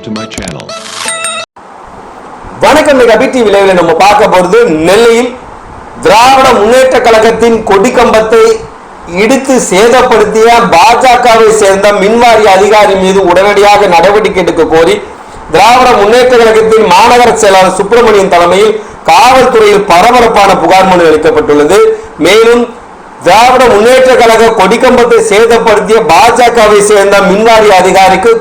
subscribe to my channel. வணக்கம் இன்னைக்கு அபி TV லைவ்ல நம்ம பார்க்க போறது நெல்லையில் திராவிட முன்னேற்ற கழகத்தின் கொடிக்கம்பத்தை இடித்து சேதப்படுத்திய பாஜகவை சேர்ந்த மின்வாரிய அதிகாரி மீது உடனடியாக நடவடிக்கை எடுக்க கோரி திராவிட முன்னேற்ற கழகத்தின் மாநகர செயலாளர் சுப்பிரமணியன் தலைமையில் காவல்துறையில் பரபரப்பான புகார் மனு அளிக்கப்பட்டுள்ளது மேலும் திராவிட முன்னேற்ற கழக கொடிக்கம்பத்தை சேதப்படுத்திய பாஜகவை சேர்ந்த மின்வாரிய அதிகாரிக்கு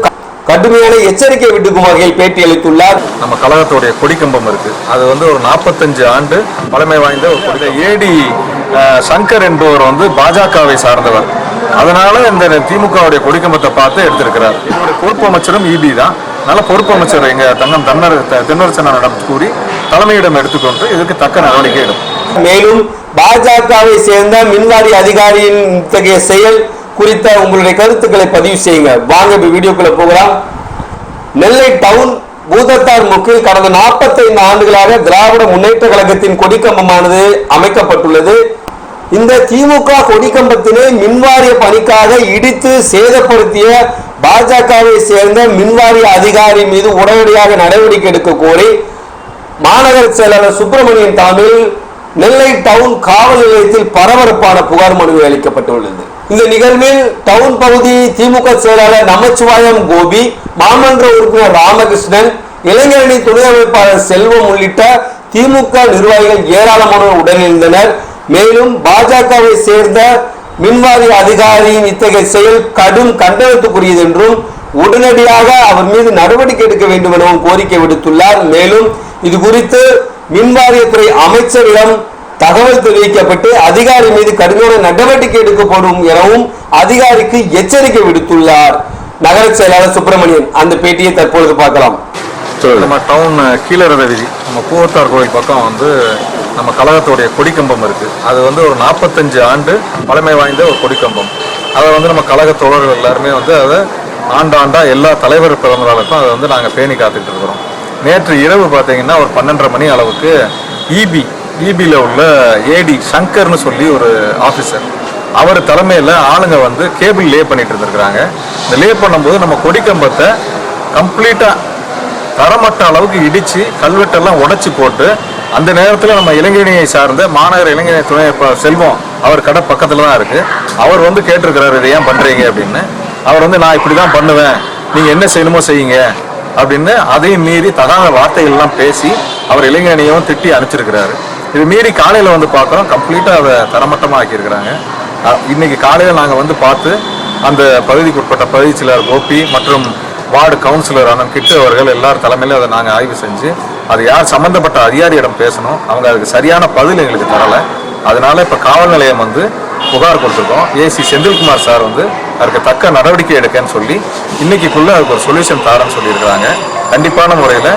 கடுமையான எச்சரிக்கை விடுக்கும் வகையில் பேட்டி அளித்துள்ளார். நம்ம கழகத்துடைய கொடிக்கம்பம் இருக்கு. அது வந்து ஒரு நாற்பத்தஞ்சு ஆண்டு பழமை வாய்ந்த ஒரு கொடி. ஏடி சங்கர் என்பவர் வந்து பாஜகவை சார்ந்தவர். அதனால இந்த திமுகவுடைய கொடிக்கம்பத்தை பார்த்து எடுத்திருக்கிறார். இதனுடைய பொறுப்பு அமைச்சரும் இபி தான். அதனால பொறுப்பு அமைச்சர் எங்க தன்னம் தன்னர் தென்னரசனிடம் கூறி தலைமையிடம் எடுத்துக்கொண்டு இதுக்கு தக்க நடவடிக்கை எடுக்கும். மேலும் பாஜகவை சேர்ந்த மின்வாரி அதிகாரியின் இத்தகைய செயல் குறித்த உங்களுடைய கருத்துக்களை பதிவு செய்யுங்க. வாங்க இப்ப வீடியோக்குள்ள போகலாம். நெல்லை டவுன் பூதத்தார் முக்கில் கடந்த 45 ஆண்டுகளாக திராவிட முன்னேற்ற கழகத்தின் கொடிக்கம்பமானது அமைக்கப்பட்டுள்ளது. இந்த திமுக கொடிக்கம்பத்தினை மின்வாரிய பணிக்காக இடித்து சேதப்படுத்திய பாஜகவை சேர்ந்த மின்வாரிய அதிகாரி மீது உடனடியாக நடவடிக்கை எடுக்க கோரி மாநகர செயலாளர் சுப்பிரமணியன் தலைமையில் நெல்லை டவுன் காவல் நிலையத்தில் பரபரப்பான புகார் மனு அளிக்கப்பட்டுள்ளது. இந்த நிகழ்வில் டவுன் பகுதி திமுக செயலாளர் நமச்சிவாயம் கோபி மாமன்ற உறுப்பினர் ராமகிருஷ்ணன் இளைஞரணி துணை அமைப்பாளர் செல்வம் உள்ளிட்ட திமுக நிர்வாகிகள் ஏராளமானோர் உடனிருந்தனர். மேலும் பாஜகவை சேர்ந்த மின்வாரி அதிகாரியின் இத்தகைய செயல் கடும் கண்டனத்துக்குரியது என்றும் உடனடியாக அவர் மீது நடவடிக்கை எடுக்க வேண்டும் எனவும் கோரிக்கை விடுத்துள்ளார். மேலும் இது குறித்து மின்வாரியத்துறை அமைச்சரிடம் தகவல் தெரிவிக்கப்பட்டு அதிகாரி மீது கடுமையான நடவடிக்கை எடுக்கப்படும் எனவும் அதிகாரிக்கு எச்சரிக்கை விடுத்துள்ளார். நகர செயலாளர் சுப்பிரமணியன் அந்த பேட்டியை தற்பொழுது பார்க்கலாம். நம்ம டவுன் கீழரத வீதி நம்ம பூவத்தார் கோயில் பக்கம் வந்து நம்ம கழகத்துடைய கொடிக்கம்பம் இருக்கு. அது வந்து ஒரு நாற்பத்தஞ்சு ஆண்டு பழமை வாய்ந்த ஒரு கொடிக்கம்பம். அதை வந்து நம்ம கழக தோழர்கள் எல்லாருமே வந்து அதை ஆண்டாண்டா எல்லா தலைவர் பிறந்தநாளுக்கும் அதை வந்து நாங்கள் பேணி காத்துக்கிட்டு இருக்கிறோம். நேற்று இரவு பார்த்தீங்கன்னா ஒரு பன்னெண்டரை மணி அளவுக்கு இபி இபியில் உள்ள ஏடி சங்கர்னு சொல்லி ஒரு ஆஃபீஸர் அவர் தலைமையில் ஆளுங்க வந்து கேபிள் லே பண்ணிட்டு இருந்திருக்கிறாங்க. இந்த லே பண்ணும்போது நம்ம கொடிக்கம்பத்தை கம்ப்ளீட்டாக தரமட்ட அளவுக்கு இடித்து கல்வெட்டெல்லாம் உடச்சி போட்டு அந்த நேரத்தில் நம்ம இளைஞரணியை சார்ந்த மாநகர இளைஞனை துணை செல்வம் அவர் கடை பக்கத்தில் தான் இருக்குது அவர் வந்து கேட்டிருக்கிறாரு இதை ஏன் பண்ணுறீங்க அப்படின்னு. அவர் வந்து நான் இப்படி தான் பண்ணுவேன். நீங்கள் என்ன செய்யணுமோ செய்யுங்க. அப்படின்னு அதையும் மீறி தகாத வார்த்தைகள்லாம் பேசி அவர் இளைஞனையும் திட்டி அனுப்பிச்சிருக்கிறாரு. இது மீறி காலையில் வந்து பார்க்குறோம். கம்ப்ளீட்டாக அதை தரமட்டமாக ஆக்கியிருக்கிறாங்க இன்னைக்கு காலையில் நாங்கள் வந்து பார்த்து அந்த பகுதிக்கு உட்பட்ட பகுதி செயலர் கோபி மற்றும் வார்டு கவுன்சிலர் அண்ணன் கிட்டு அவர்கள் எல்லார் தலைமையிலும் அதை நாங்கள் ஆய்வு செஞ்சு அது யார் சம்மந்தப்பட்ட அதிகாரியிடம் பேசணும் அவங்க அதுக்கு சரியான பதில் எங்களுக்கு தரலை. அதனால இப்போ காவல் நிலையம் வந்து புகார் கொடுத்துருக்கோம். ஏசி செந்தில்குமார் சார் வந்து அதுக்கு தக்க நடவடிக்கை எடுக்கன்னு சொல்லி இன்னைக்குள்ள அதுக்கு ஒரு சொல்யூஷன் தாரன்னு சொல்லியிருக்கிறாங்க. கண்டிப்பான முறையில்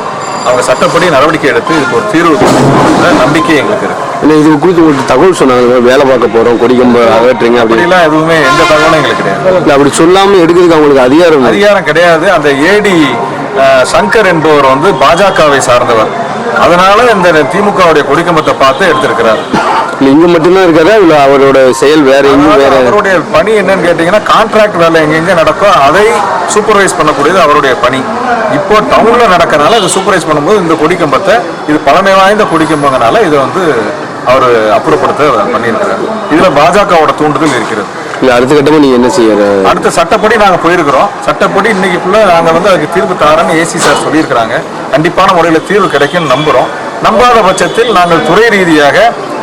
அவங்க சட்டப்படி நடவடிக்கை எடுத்து இதுக்கு ஒரு தீர்வு நம்பிக்கை எங்களுக்கு இருக்கு. இல்லை இது குறித்து ஒரு தகவல் சொன்னாங்க. வேலை பார்க்க போறோம். கொடிக்கம்பு அகற்றுங்க அப்படிலாம் எதுவுமே எந்த தகவலும் எங்களுக்கு கிடையாது. இல்லை அப்படி சொல்லாம எடுக்கிறதுக்கு அவங்களுக்கு அதிகாரம். அதிகாரம் கிடையாது. அந்த ஏடி சங்கர் என்பவர் வந்து பாஜகவை சார்ந்தவர். அதனால இந்த திமுகவுடைய கொடிக்கம்பத்தை பார்த்து எடுத்திருக்கிறார். இல்லை இங்க மட்டும்தான் இருக்காதா? இல்லை அவரோட செயல் வேற எங்கேயும் வேற அவருடைய பணி என்னன்னு கேட்டீங்கன்னா கான்ட்ராக்ட் வேலை எங்கெங்க நடக்கோ அதை சூப்பர்வைஸ் பண்ணக்கூடியது அவருடைய பணி. இப்போ டவுன்ல நடக்கறனால அதை சூப்பர்வைஸ் பண்ணும்போது இந்த கொடிக்கம்பத்தை இது பழமை வாய்ந்த கொடிக்கம்பங்கனால இதை வந்து அவர் அப்புறப்படுத்த பண்ணியிருக்கிறார். இதுல பாஜகவோட தூண்டுதல் இருக்கிறது. இல்லை அடுத்த கட்டமா நீங்க என்ன செய்யற அடுத்த சட்டப்படி நாங்க போயிருக்கிறோம். சட்டப்படி இன்னைக்கு ஃபுல்லா நாங்க வந்து அதுக்கு தீர்வு தாரன்னு ஏசி சார் சொல்லியிருக்கிறாங்க. கண்டிப்பான முறையில் தீர்வு கிடைக்கும்னு நம்புறோம். நம்பாத பட்சத்தில் நாங்கள் துறை ரீதியாக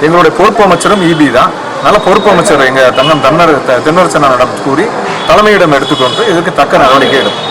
எங்களுடைய பொறுப்பு அமைச்சரும் இபி தான். அதனால பொறுப்பு அமைச்சர் எங்க தன்னம் தன்னர் தென்னரசனிடம் கூறி தலைமையிடம் எடுத்துக்கொண்டு இதுக்கு தக்க நடவடிக்கை எடுக்கும்